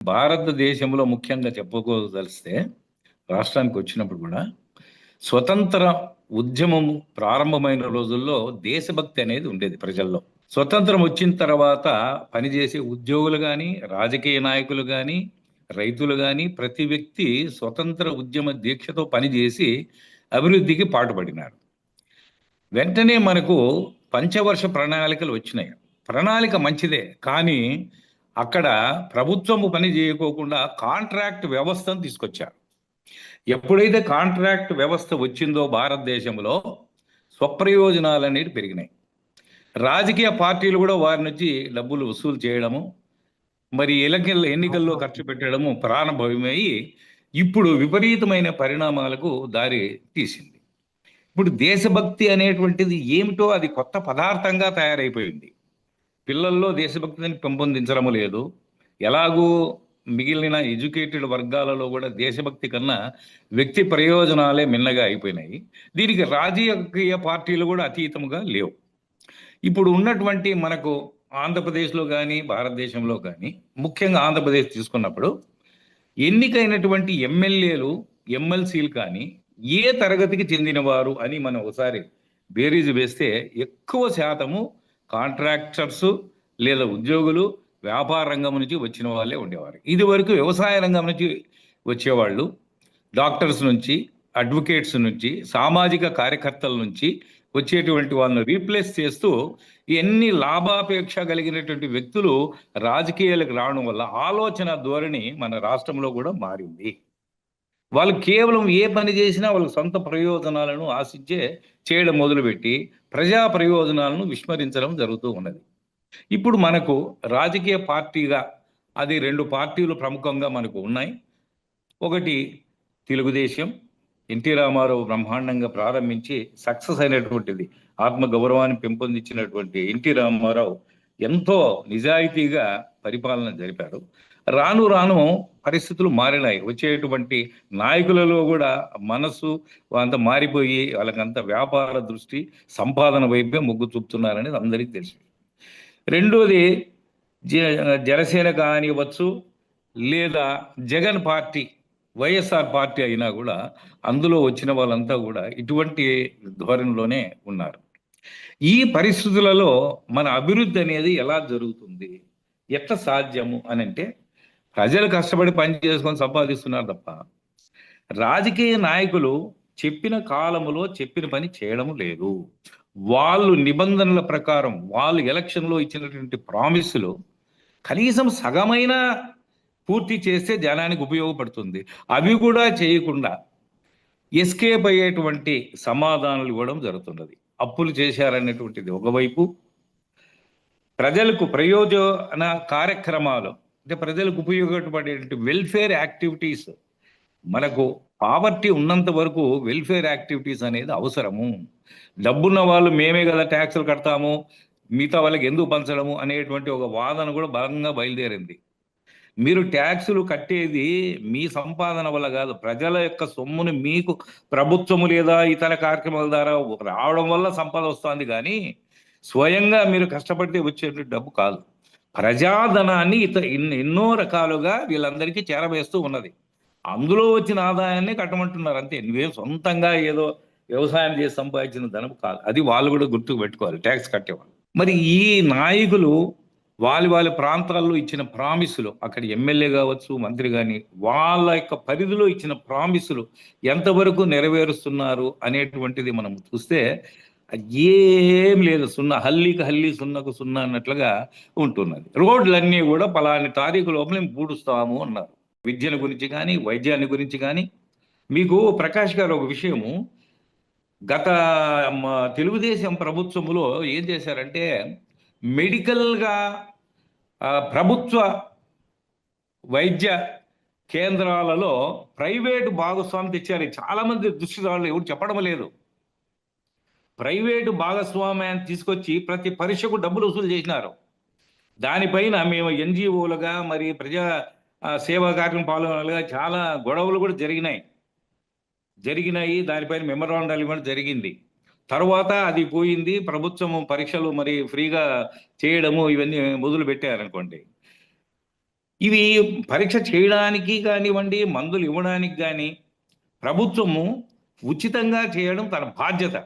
భారతదేశంలో ముఖ్యంగా చెప్పుకోదలిస్తే రాష్ట్రానికి వచ్చినప్పుడు కూడా స్వతంత్ర ఉద్యమం ప్రారంభమైన రోజుల్లో దేశభక్తి అనేది ఉండేది ప్రజల్లో. స్వతంత్రం వచ్చిన తర్వాత పనిచేసే ఉద్యోగులు కానీ రాజకీయ నాయకులు కానీ రైతులు కానీ ప్రతి వ్యక్తి స్వతంత్ర ఉద్యమ దీక్షతో పనిచేసి అభివృద్ధికి పాటుపడినారు. వెంటనే మనకు పంచవర్ష ప్రణాళికలు వచ్చినాయి. ప్రణాళిక మంచిదే కానీ అక్కడ ప్రభుత్వము పని చేయకోకుండా కాంట్రాక్ట్ వ్యవస్థను తీసుకొచ్చారు. ఎప్పుడైతే కాంట్రాక్ట్ వ్యవస్థ వచ్చిందో భారతదేశంలో స్వప్రయోజనాలు అనేవి పెరిగినాయి. రాజకీయ పార్టీలు కూడా వారి నుంచి డబ్బులు వసూలు చేయడము మరి ఎలకల్ ఎన్నికల్లో ఖర్చు పెట్టడము ప్రారంభమయ్యి ఇప్పుడు విపరీతమైన పరిణామాలకు దారి తీసింది. ఇప్పుడు దేశభక్తి అనేటువంటిది ఏమిటో అది కొత్త పదార్థంగా తయారైపోయింది. పిల్లల్లో దేశభక్తిని పెంపొందించడం లేదు. ఎలాగూ మిగిలిన ఎడ్యుకేటెడ్ వర్గాలలో కూడా దేశభక్తి కన్నా వ్యక్తి ప్రయోజనాలే మిన్నగా అయిపోయినాయి. దీనికి రాజకీయ పార్టీలు కూడా అతీతముగా లేవు. ఇప్పుడు ఉన్నటువంటి మనకు ఆంధ్రప్రదేశ్లో కానీ భారతదేశంలో కానీ ముఖ్యంగా ఆంధ్రప్రదేశ్ తీసుకున్నప్పుడు ఎన్నికైనటువంటి ఎమ్మెల్యేలు ఎమ్మెల్సీలు కానీ ఏ తరగతికి చెందినవారు అని మనం ఒకసారి బేరీజు వేస్తే ఎక్కువ శాతము కాంట్రాక్టర్స్ లేదా ఉద్యోగులు వ్యాపార రంగం నుంచి వచ్చిన వాళ్ళే ఉండేవారు. ఇది వరకు వ్యవసాయ రంగం నుంచి వచ్చేవాళ్ళు డాక్టర్స్ నుంచి అడ్వకేట్స్ నుంచి సామాజిక కార్యకర్తల నుంచి వచ్చేటువంటి వాళ్ళని రీప్లేస్ చేస్తూ ఎన్ని లాభాపేక్ష కలిగినటువంటి వ్యక్తులు రాజకీయాలకు రావడం వల్ల ఆలోచన ధోరణి మన రాష్ట్రంలో కూడా మారింది. వాళ్ళు కేవలం ఏ పని చేసినా వాళ్ళ సొంత ప్రయోజనాలను ఆశించే చేయడం మొదలుపెట్టి ప్రజా ప్రయోజనాలను విస్మరించడం జరుగుతూ ఉన్నది. ఇప్పుడు మనకు రాజకీయ పార్టీగా అది రెండు పార్టీలు ప్రముఖంగా మనకు ఉన్నాయి. ఒకటి తెలుగుదేశం ఎన్టీ రామారావు బ్రహ్మాండంగా ప్రారంభించి సక్సెస్ అయినటువంటిది ఆత్మ గౌరవాన్ని పెంపొందించినటువంటి ఎన్టీ రామారావు ఎంతో నిజాయితీగా పరిపాలన జరిపాడు. రాను రాను పరిస్థితులు మారినాయి. వచ్చేటువంటి నాయకులలో కూడా మనసు అంత మారిపోయి వాళ్ళకంత వ్యాపార దృష్టి సంపాదన వైపే మొగ్గు చూపుతున్నారనేది అందరికీ తెలుసు. రెండోది జ జనసేన కానివ్వచ్చు లేదా జగన్ పార్టీ వైఎస్ఆర్ పార్టీ అయినా కూడా అందులో వచ్చిన వాళ్ళంతా కూడా ఇటువంటి ధోరణిలోనే ఉన్నారు. ఈ పరిస్థితులలో మన అభివృద్ధి అనేది ఎలా జరుగుతుంది? ఎట్లా సాధ్యము అని అంటే ప్రజలు కష్టపడి పని చేసుకొని సంపాదిస్తున్నారు తప్ప రాజకీయ నాయకులు చెప్పిన కాలములో చెప్పిన పని చేయడం లేదు. వాళ్ళు నిబంధనల ప్రకారం వాళ్ళు ఎలక్షన్లో ఇచ్చినటువంటి ప్రామిస్లు కనీసం సగమైన పూర్తి చేస్తే జనానికి ఉపయోగపడుతుంది. అవి కూడా చేయకుండా ఎస్కేప్ అయ్యేటువంటి సమాధానాలు ఇవ్వడం జరుగుతున్నది. అప్పులు చేశారనేటువంటిది ఒకవైపు. ప్రజలకు ప్రయోజన కార్యక్రమాలు అంటే ప్రజలకు ఉపయోగపడేటువంటి వెల్ఫేర్ యాక్టివిటీస్ మనకు పావర్టీ ఉన్నంత వరకు వెల్ఫేర్ యాక్టివిటీస్ అనేది అవసరము. డబ్బున్న వాళ్ళు మేమే కదా ట్యాక్సులు కడతాము మిగతా వాళ్ళకి ఎందుకు పంచడము అనేటువంటి ఒక వాదన కూడా బలంగా బయలుదేరింది. మీరు ట్యాక్సులు కట్టేది మీ సంపాదన వల్ల కాదు ప్రజల యొక్క సొమ్మును మీకు ప్రభుత్వము లేదా ఇతర కార్యక్రమాల ద్వారా రావడం వల్ల సంపద వస్తుంది కానీ స్వయంగా మీరు కష్టపడితే వచ్చే డబ్బు కాదు. ప్రజాధనాన్ని ఇత ఎన్నో రకాలుగా వీళ్ళందరికీ చేరవేస్తూ ఉన్నది. అందులో వచ్చిన ఆదాయాన్ని కట్టమంటున్నారు అంతే. నువ్వేం సొంతంగా ఏదో వ్యవసాయం చేసి సంపాదించిన ధనం కాదు. అది వాళ్ళు కూడా గుర్తుకు పెట్టుకోవాలి. ట్యాక్స్ కట్టేవాళ్ళు. మరి ఈ నాయకులు వాళ్ళ వాళ్ళ ప్రాంతాల్లో ఇచ్చిన ప్రామిసులు అక్కడ ఎమ్మెల్యే కావచ్చు మంత్రి కానీ వాళ్ళ యొక్క పరిధిలో ఇచ్చిన ప్రామిసులు ఎంతవరకు నెరవేరుస్తున్నారు అనేటువంటిది మనం చూస్తే ఏం లేదు. సున్నా హల్లీకి హల్లీ సున్నకు సున్నా అన్నట్లుగా ఉంటున్నది. రోడ్లన్నీ కూడా పలాని తారీఖు లోపల మేము పూడుస్తాము అన్నారు. విద్యను గురించి కానీ వైద్యాన్ని గురించి కానీ. మీకు ప్రకాష్ గారు ఒక విషయము. గత తెలుగుదేశం ప్రభుత్వములో ఏం చేశారంటే మెడికల్గా ప్రభుత్వ వైద్య కేంద్రాలలో ప్రైవేటు భాగస్వామి తెచ్చారు. చాలా మంది దృష్టిదారులు ఎవరు చెప్పడం లేదు. ప్రైవేటు భాగస్వామ్యాన్ని తీసుకొచ్చి ప్రతి పరీక్షకు డబ్బులు వసూలు చేసినారు. దానిపైన మేము ఎన్జిఓలుగా మరి ప్రజా సేవా కార్యక్రమం పాల్గొనాలుగా చాలా గొడవలు కూడా జరిగినాయి. జరిగినాయి దానిపైన మెమరాండాలు ఇవ్వడం జరిగింది. తర్వాత అది పోయింది ప్రభుత్వం పరీక్షలు మరి ఫ్రీగా చేయడము ఇవన్నీ మొదలు పెట్టారనుకోండి ఇవి పరీక్ష చేయడానికి కానివ్వండి మందులు ఇవ్వడానికి కానీ ప్రభుత్వము ఉచితంగా చేయడం తన బాధ్యత.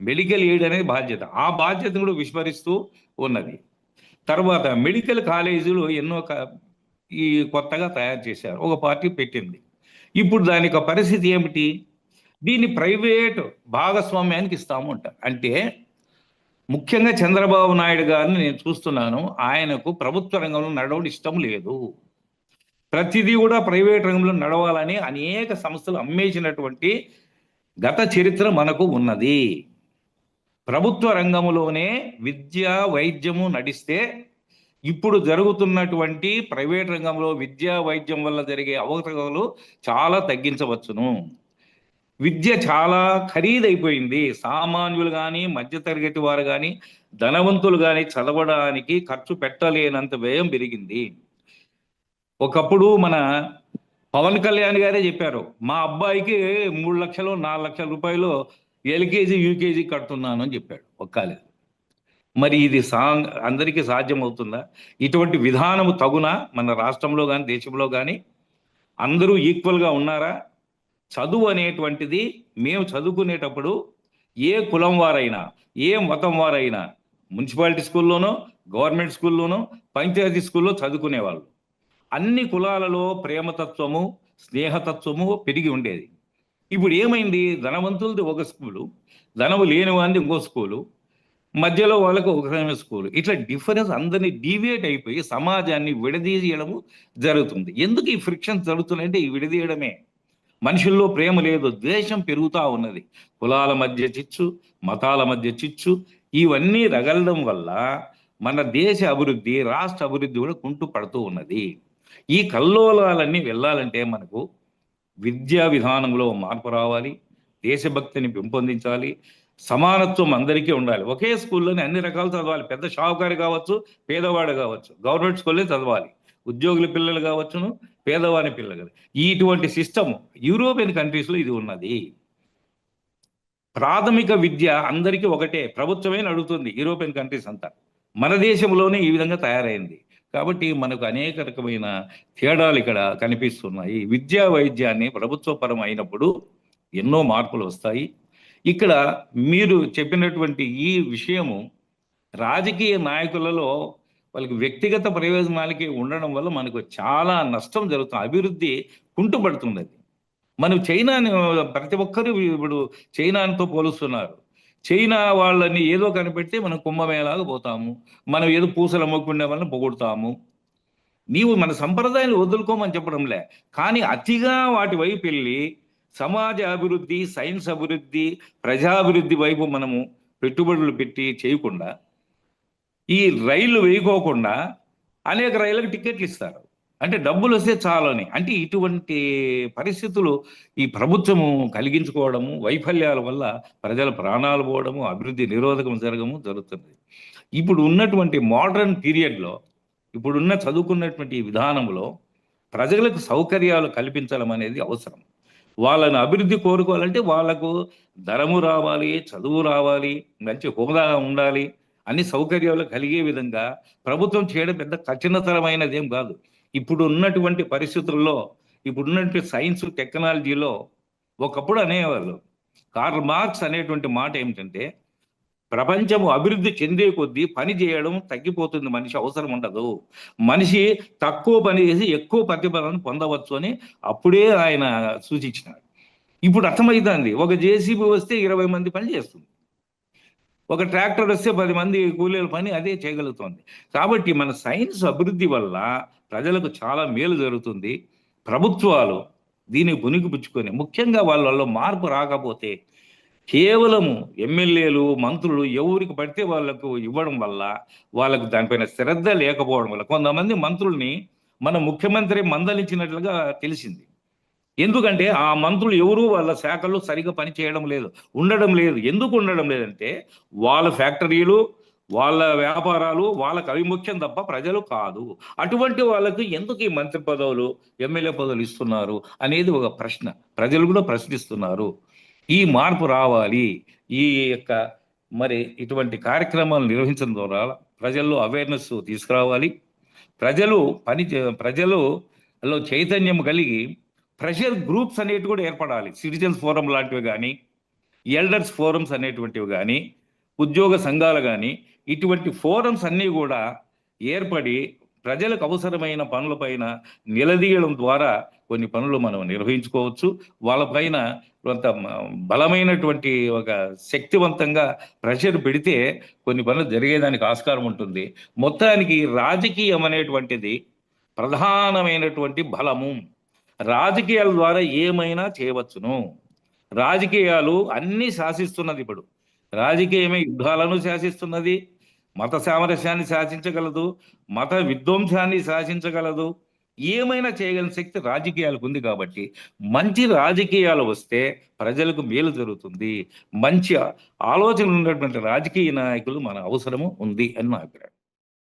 మెడికల్ ఎయిడ్ అనేది బాధ్యత. ఆ బాధ్యతను కూడా విస్మరిస్తూ ఉన్నది. తర్వాత మెడికల్ కాలేజీలు ఎన్నో ఈ కొత్తగా తయారు చేశారు. ఒక పార్టీ పెట్టింది. ఇప్పుడు దాని యొక్క పరిస్థితి ఏమిటి? దీన్ని ప్రైవేట్ భాగస్వామ్యానికి ఇస్తాము అంట. అంటే ముఖ్యంగా చంద్రబాబు నాయుడు గారిని నేను చూస్తున్నాను. ఆయనకు ప్రభుత్వ రంగంలో నడవడం ఇష్టం లేదు. ప్రతిదీ కూడా ప్రైవేట్ రంగంలో నడవాలని అనేక సంస్థలు అమ్మేసినటువంటి గత చరిత్ర మనకు ఉన్నది. ప్రభుత్వ రంగంలోనే విద్య వైద్యము నడిస్తే ఇప్పుడు జరుగుతున్నటువంటి ప్రైవేట్ రంగంలో విద్యా వైద్యం వల్ల జరిగే అవకతవకలు చాలా తగ్గించవచ్చును. విద్య చాలా ఖరీదైపోయింది. సామాన్యులు కానీ మధ్యతరగతి వారు కానీ ధనవంతులు కానీ చదవడానికి ఖర్చు పెట్టలేనంత వ్యయం పెరిగింది. ఒకప్పుడు మన పవన్ కళ్యాణ్ గారే చెప్పారు మా అబ్బాయికి మూడు లక్షలు నాలుగు లక్షల రూపాయలు ఎల్కేజీ యూకేజీ కడుతున్నాను అని చెప్పాడు. ఒక్కలేదు. మరి ఇది సా అందరికీ సాధ్యం అవుతుందా ఇటువంటి విధానము తగునా? మన రాష్ట్రంలో కానీ దేశంలో కానీ అందరూ ఈక్వల్గా ఉన్నారా? చదువు అనేటువంటిది మేము చదువుకునేటప్పుడు ఏ కులం వారైనా ఏ మతం వారైనా మున్సిపాలిటీ స్కూల్లోనో గవర్నమెంట్ స్కూల్లోనో పంచాయతీ స్కూల్లో చదువుకునేవాళ్ళు. అన్ని కులాలలో ప్రేమతత్వము స్నేహతత్వము పెరిగి ఉండేది. ఇప్పుడు ఏమైంది? ధనవంతులది ఒక స్కూలు ధనము లేని వాడిది ఇంకో స్కూలు మధ్యలో వాళ్ళకు ఒక స్కూలు ఇట్లా డిఫరెన్స్ అందరినీ డీవియేట్ అయిపోయి సమాజాన్ని విడదీయడము జరుగుతుంది. ఎందుకు ఈ ఫ్రిక్షన్ జరుగుతున్నాయంటే ఈ విడదీయడమే. మనుషుల్లో ప్రేమ లేదు ద్వేషం పెరుగుతూ ఉన్నది. కులాల మధ్య చిచ్చు మతాల మధ్య చిచ్చు ఇవన్నీ రగలడం వల్ల మన దేశ అభివృద్ధి రాష్ట్ర అభివృద్ధి కూడా కుంటు పడుతూ ఉన్నది. ఈ కల్లోలాలన్నీ వెళ్ళాలంటే మనకు విద్యా విధానంలో మార్పు రావాలి దేశభక్తిని పెంపొందించాలి సమానత్వం అందరికీ ఉండాలి. ఒకే స్కూల్లోనే అన్ని రకాలు చదవాలి. పెద్ద షావుకారి కావచ్చు పేదవాడు కావచ్చు గవర్నమెంట్ స్కూల్లే చదవాలి. ఉద్యోగుల పిల్లలు కావచ్చును పేదవాని పిల్లలు ఇటువంటి సిస్టమ్ యూరోపియన్ కంట్రీస్లో ఇది ఉన్నది. ప్రాథమిక విద్య అందరికీ ఒకటే ప్రభుత్వమే నడుగుతుంది యూరోపియన్ కంట్రీస్ అంతా. మన దేశంలోనే ఈ విధంగా తయారైంది. కాబట్టి మనకు అనేక రకమైన తేడాలు ఇక్కడ కనిపిస్తున్నాయి. విద్యా వైద్యాన్ని ప్రభుత్వపరం అయినప్పుడు ఎన్నో మార్పులు వస్తాయి. ఇక్కడ మీరు చెప్పినటువంటి ఈ విషయము రాజకీయ నాయకులలో వాళ్ళకి వ్యక్తిగత ప్రయోజనాలకి ఉండడం వల్ల మనకు చాలా నష్టం జరుగుతుంది. అభివృద్ధి కుంటుపడుతున్నది మనం చైనాని ప్రతి ఒక్కరూ ఇప్పుడు చైనాతో పోలుస్తున్నారు. చైనా వాళ్ళని ఏదో కనిపెడితే మనం కుంభమేళాగా పోతాము. మనం ఏదో పూసలు అమ్ముకునే వాళ్ళని పొగొడతాము. నీవు మన సంప్రదాయాలు వదులుకోమని చెప్పడంలే. కానీ అతిగా వాటి వైపు వెళ్ళి సమాజ అభివృద్ధి సైన్స్ అభివృద్ధి ప్రజాభివృద్ధి వైపు మనము పెట్టుబడులు పెట్టి చేయకుండా ఈ రైళ్ళు వేయకోకుండా అనేక రైళ్ళకి టికెట్లు ఇస్తారు. అంటే డబ్బులు వస్తే చాలని అంటే ఇటువంటి పరిస్థితులు ఈ ప్రభుత్వము కలిగించుకోవడము వైఫల్యాల వల్ల ప్రజల ప్రాణాలు పోవడము అభివృద్ధి నిరోధకం జరగము జరుగుతుంది ఇప్పుడు ఉన్నటువంటి మోడర్న్ పీరియడ్లో ఇప్పుడున్న చదువుకున్నటువంటి విధానంలో ప్రజలకు సౌకర్యాలు కల్పించడం అనేది అవసరం. వాళ్ళని అభివృద్ధి కోరుకోవాలంటే వాళ్ళకు ధరము రావాలి చదువు రావాలి మంచి హోదా ఉండాలి అన్ని సౌకర్యాలు కలిగే విధంగా ప్రభుత్వం చేయడం పెద్ద కఠినతరమైనది ఏం కాదు. ఇప్పుడు ఉన్నటువంటి పరిస్థితుల్లో ఇప్పుడు ఉన్నటువంటి సైన్స్ టెక్నాలజీలో ఒకప్పుడు అనేవాళ్ళు. కార్ల్ మార్క్స్ అనేటువంటి మాట ఏమిటంటే ప్రపంచము అభివృద్ధి చెందే కొద్దీ పని చేయడం తగ్గిపోతుంది మనిషి అవసరం ఉండదు. మనిషి తక్కువ పని చేసి ఎక్కువ ప్రతిఫలాన్ని పొందవచ్చు అని అప్పుడే ఆయన సూచించినాడు. ఇప్పుడు అర్థమవుతుంది ఒక జేసీబీ వస్తే ఇరవై మంది పని చేస్తుంది. ఒక ట్రాక్టర్ వస్తే పది మంది కూలీల పని అదే చేయగలుగుతుంది. కాబట్టి మన సైన్స్ అభివృద్ధి వల్ల ప్రజలకు చాలా మేలు జరుగుతుంది. ప్రభుత్వాలు దీన్ని పుణికిపుచ్చుకొని ముఖ్యంగా వాళ్ళలో మార్పు రాకపోతే కేవలము ఎమ్మెల్యేలు మంత్రులు ఎవరికి పడితే వాళ్ళకు ఇవ్వడం వల్ల వాళ్ళకు దానిపైన శ్రద్ధ లేకపోవడం వల్ల కొంతమంది మంత్రుల్ని మన ముఖ్యమంత్రి మందలించినట్లుగా తెలిసింది. ఎందుకంటే ఆ మంత్రులు ఎవరు వాళ్ళ శాఖల్లో సరిగా పని చేయడం లేదు ఉండడం లేదు. ఎందుకు ఉండడం లేదంటే వాళ్ళ ఫ్యాక్టరీలు వాళ్ళ వ్యాపారాలు వాళ్ళకి అవి ముఖ్యం తప్ప ప్రజలు కాదు. అటువంటి వాళ్ళకు ఎందుకు ఈ మంత్రి పదవులు ఎమ్మెల్యే పదవులు ఇస్తున్నారు అనేది ఒక ప్రశ్న. ప్రజలు కూడా ప్రశ్నిస్తున్నారు. ఈ మార్పు రావాలి. ఈ యొక్క మరి ఇటువంటి కార్యక్రమాలు నిర్వహించడం ద్వారా ప్రజల్లో అవేర్నెస్ తీసుకురావాలి. ప్రజలు పని చే- ప్రజలలో చైతన్యం కలిగి ప్రెషర్ గ్రూప్స్ అనేవి కూడా ఏర్పడాలి. సిటిజన్స్ ఫోరం లాంటివి కానీ ఎల్డర్స్ ఫోరమ్స్ అనేటువంటివి కానీ ఉద్యోగ సంఘాలు కానీ ఇటువంటి ఫోరమ్స్ అన్నీ కూడా ఏర్పడి ప్రజలకు అవసరమైన పనులపైన నిలదీయడం ద్వారా కొన్ని పనులు మనం నిర్వహించుకోవచ్చు. వాళ్ళపైన కొంత మ- బలమైనటువంటి ఒక శక్తివంతంగా ప్రెషర్ పెడితే కొన్ని పనులు జరిగేదానికి ఆస్కారం ఉంటుంది. మొత్తానికి రాజకీయం అనేటువంటిది ప్రధానమైనటువంటి బలము. రాజకీయాల ద్వారా ఏమైనా చేయవచ్చును. రాజకీయాలు అన్నీ శాసిస్తున్నది ఇప్పుడు. రాజకీయమే యుద్ధాలను శాసిస్తున్నది. మత సామరస్యాన్ని శాసించగలదు మత విధ్వంసాన్ని శాసించగలదు ఏమైనా చేయగలిగిన శక్తి రాజకీయాలకు ఉంది కాబట్టి మంచి రాజకీయాలు వస్తే ప్రజలకు మేలు జరుగుతుంది. మంచి ఆలోచనలు ఉన్నటువంటి రాజకీయ నాయకులు మన అవసరము ఉంది అని నా అభిప్రాయం.